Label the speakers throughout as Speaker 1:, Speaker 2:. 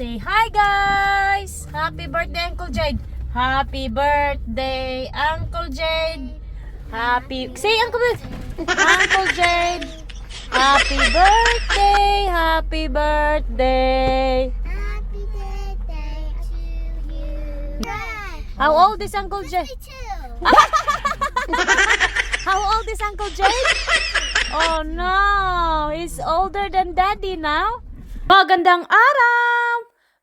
Speaker 1: Say hi guys! Happy birthday Uncle Jade! Happy birthday Uncle Jade! Happy... Say Uncle Jade! Uncle Jade! Happy birthday! Happy birthday!
Speaker 2: Happy birthday to you.
Speaker 1: How old is Uncle Jade? How old is Uncle Jade? Oh no! He's older than Daddy now. Magandang araw!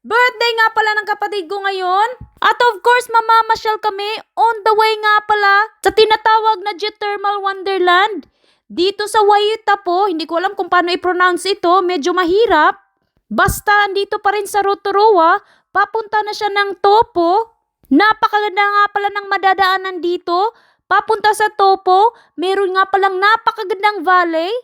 Speaker 1: Birthday nga pala ng kapatid ko ngayon. At of course, mamamasyal kami on the way nga pala sa tinatawag na Geothermal Wonderland. Dito sa Wayuta po, hindi ko alam kung paano i-pronounce ito, medyo mahirap. Basta andito pa rin sa Rotorua, papunta na siya ng Topo. Napakaganda nga pala ng madadaanan dito. Papunta sa Topo, meron nga palang napakagandang valley.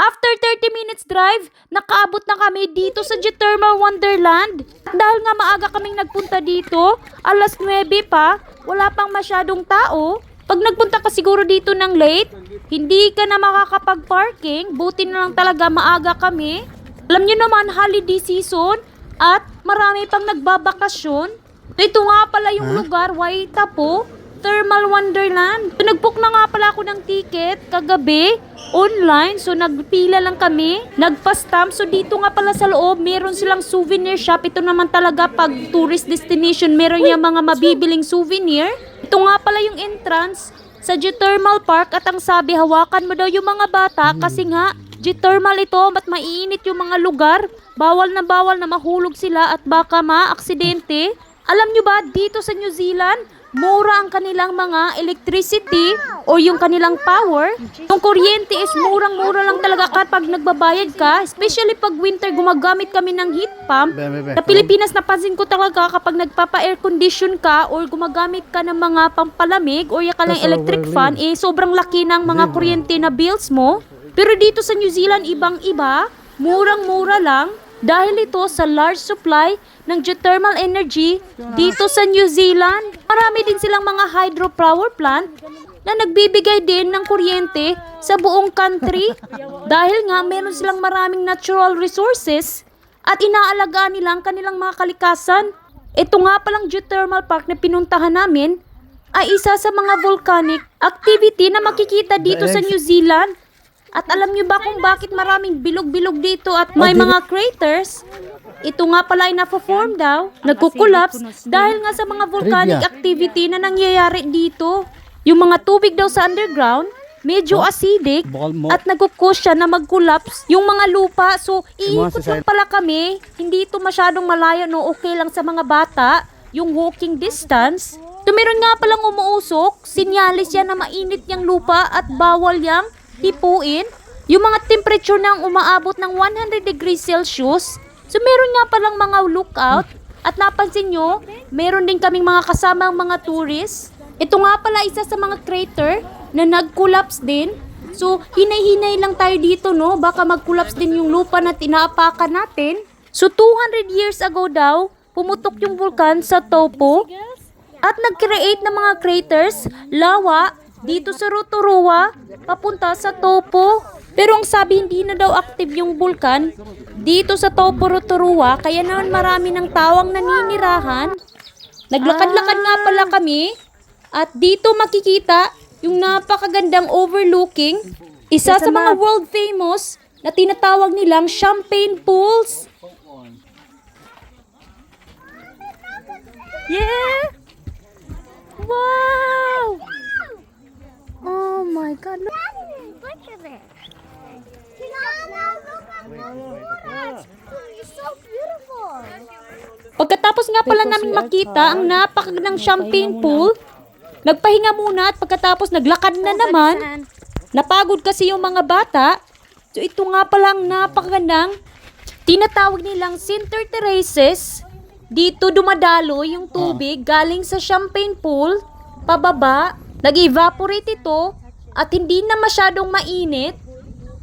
Speaker 1: After 30 minutes drive, nakaabot na kami dito sa Geothermal Wonderland. Dahil nga maaga kaming nagpunta dito, alas 9 pa, wala pang masyadong tao. Pag nagpunta ka siguro dito ng late, hindi ka na makakapag-parking, buti na lang talaga maaga kami. Alam nyo naman, holiday season at marami pang nagbabakasyon. Ito nga pala yung lugar, Waita po, Thermal Wonderland. So, nagbook na nga pala ako ng ticket kagabi online. So nagpila lang kami, nagpa-stamp. So dito nga pala sa loob, meron silang souvenir shop. Ito naman talaga pag tourist destination, meron yung mga mabibiling souvenir. Ito nga pala yung entrance sa Geothermal Park at ang sabi, hawakan mo daw yung mga bata kasi nga geothermal ito at maiinit yung mga lugar. Bawal na bawal na mahulog sila at baka ma-aksidente. Alam nyo ba, dito sa New Zealand, mura ang kanilang mga electricity o yung kanilang power. Yung kuryente is murang-mura lang talaga kapag nagbabayad ka. Especially pag winter, gumagamit kami ng heat pump. Sa Pilipinas, napansin ko talaga kapag nagpapa-air condition ka or gumagamit ka ng mga pampalamig or yung
Speaker 3: That's
Speaker 1: electric fan, eh sobrang laki ng mga kuryente na bills mo. Pero dito sa New Zealand, ibang-iba, murang-mura lang. Dahil ito sa large supply ng geothermal energy dito sa New Zealand. Marami din silang mga hydropower plant na nagbibigay din ng kuryente sa buong country. Dahil nga meron silang maraming natural resources at inaalagaan nila ang kanilang mga kalikasan. Ito nga palang geothermal park na pinuntahan namin ay isa sa mga volcanic activity na makikita dito sa New Zealand. At alam nyo ba kung bakit maraming bilog-bilog dito at may mga craters? Ito nga pala ay na-form daw, nagkukulapse dahil nga sa mga volcanic activity na nangyayari dito. Yung mga tubig daw sa underground, medyo acidic
Speaker 3: Bukal mo.
Speaker 1: at nagkukus siya na mag-collapse yung mga lupa. So, iikot lang pala kami. Hindi ito masyadong malayo, no? Okay lang sa mga bata. Yung walking distance. So, meron nga palang umuusok. Sinyalis yan na mainit yung lupa at bawal yang hipuin. Yung mga temperature nang umaabot ng 100 degrees Celsius. So, meron nga palang mga lookout. At napansin nyo, meron din kaming mga kasamang mga tourists. Ito nga pala isa sa mga crater na nag-collapse din. So, hinay-hinay lang tayo dito, no? Baka mag-collapse din yung lupa na tinaapakan natin. So, 200 years ago daw, pumutok yung vulkan sa Topo at nag-create ng mga craters, lawa, dito sa Rotorua, papunta sa Topo. Pero ang sabi hindi na daw active yung vulkan dito sa Topo Rotorua, kaya naman marami ng tawang naninirahan. Naglakad-lakad nga pala kami at dito makikita yung napakagandang overlooking, isa sa mga world famous na tinatawag nilang champagne pools. Yeah! Wow! Oh my God! Look.
Speaker 2: Look at it. Mama, look at the water. It's so beautiful.
Speaker 1: Pagkatapos nga pala namin makita ang napakagandang champagne pool, nagpahinga muna at pagkatapos naglakad na naman. Napagod kasi yung mga bata. So ito nga pala ang napakagandang tinatawag nilang center terraces. Dito dumadalo yung tubig galing sa champagne pool, pababa, nag-evaporate ito at hindi na masyadong mainit.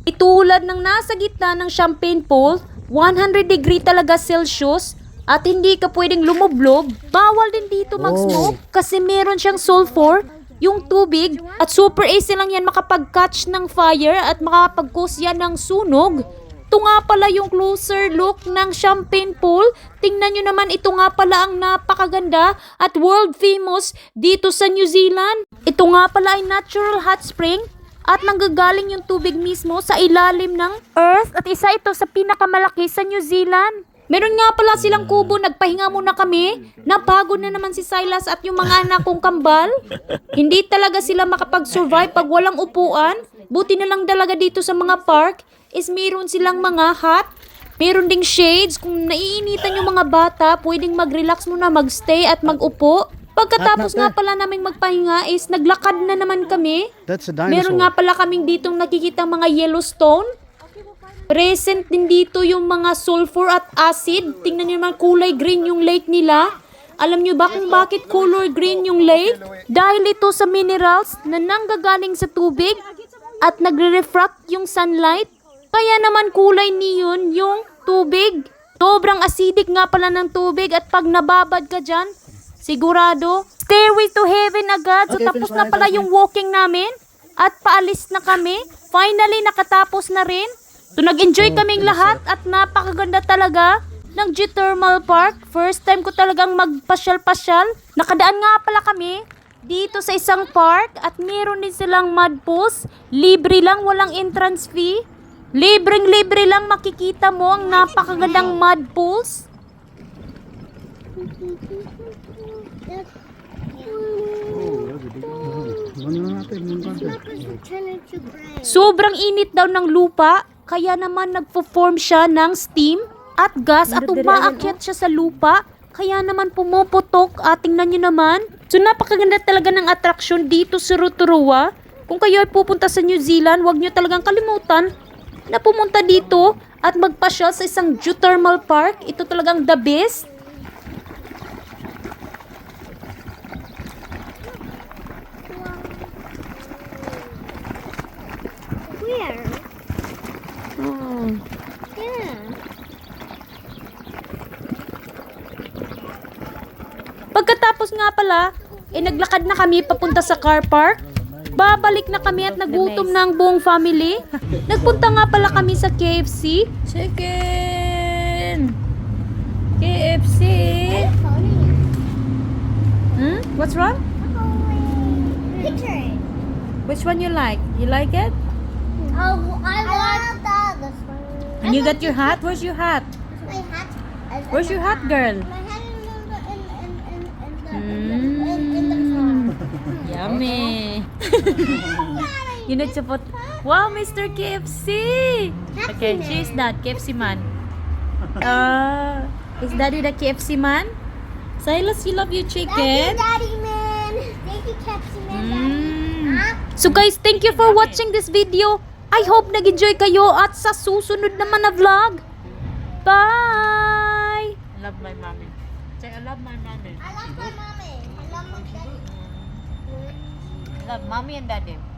Speaker 1: Itulad ng nasa gitna ng champagne pool, 100 degree talaga Celsius at hindi ka pwedeng lumublob. Bawal din dito mag-smoke kasi meron siyang sulfur yung tubig at super easy lang yan makapag-catch ng fire at makapag-cause yan ng sunog. Ito nga pala yung closer look ng champagne pool. Tingnan nyo naman ito nga pala ang napakaganda at world famous dito sa New Zealand. Ito nga pala ay natural hot spring at nanggagaling yung tubig mismo sa ilalim ng earth at isa ito sa pinakamalaki sa New Zealand. Meron nga pala silang kubo, nagpahinga muna kami. Napagod na naman si Silas at yung mga anak kong kambal. Hindi talaga sila makapag-survive pag walang upuan. Buti na lang talaga dito sa mga park is meron silang mga hot. Meron ding shades. Kung naiinitan yung mga bata, pwedeng mag-relax muna, magstay at mag-upo. Pagkatapos nga pala naming magpahinga is naglakad na naman kami.
Speaker 3: That's a dinosaur.
Speaker 1: Meron nga pala kaming ditong nakikita mga Yellowstone. Present din dito yung mga sulfur at acid. Tingnan niyo naman kulay green yung lake nila. Alam niyo ba kung bakit color green yung lake? Dahil ito sa minerals na nanggagaling sa tubig at nagre-refract yung sunlight. Kaya naman kulay neon yung tubig. Sobrang acidic nga pala ng tubig at pag nababad ka dyan, sigurado, stairway to heaven agad. So
Speaker 3: Okay,
Speaker 1: tapos na pala yung walking namin at paalis na kami. Finally, nakatapos na rin. So, nag-enjoy kaming lahat at napakaganda talaga ng geothermal park. First time ko talagang magpasyal-pasyal. Nakadaan nga pala kami dito sa isang park at meron din silang mud pools. Libre lang, walang entrance fee. Libreng-libre lang makikita mo ang napakagandang mud pools. Sobrang init daw ng lupa, kaya naman nagpo-form siya ng steam at gas at umaakyat siya sa lupa. Kaya naman pumuputok, at tingnan nyo naman. So napakaganda talaga ng attraction dito sa Rotorua. Kung kayo ay pupunta sa New Zealand, huwag nyo talagang kalimutan na pumunta dito at magpasyal sa isang geothermal park. Ito talagang the best.
Speaker 2: Where? Yeah.
Speaker 1: Pagkatapos nga pala, eh naglakad na kami papunta sa car park. Babalik na kami at nagutom na ang buong family. Nagpunta nga pala kami sa KFC. Chicken! KFC! Hmm? What's wrong?
Speaker 2: Picture.
Speaker 1: Which one you like? You like it?
Speaker 2: Oh, I want that. This one.
Speaker 1: And you got your hat? Where's your hat?
Speaker 2: My hat.
Speaker 1: Where's
Speaker 2: the
Speaker 1: your hat, girl?
Speaker 2: My hat is in the in in in in the
Speaker 1: Mm.
Speaker 2: in, in the car.
Speaker 1: Yummy! you need to put... Wow, Mr. KFC! Okay, she's that KFC man. Uh, is Daddy the KFC man? Silas, you love your chicken?
Speaker 2: Daddy man. Thank you, Pepsi man.
Speaker 1: Mm. So guys, thank you for watching this video. I hope nag-enjoy kayo at sa susunod naman na vlog. Bye!
Speaker 4: I love my mommy. Say, I love my mommy.
Speaker 2: I love my mommy. I love my daddy.
Speaker 4: I love mommy and daddy.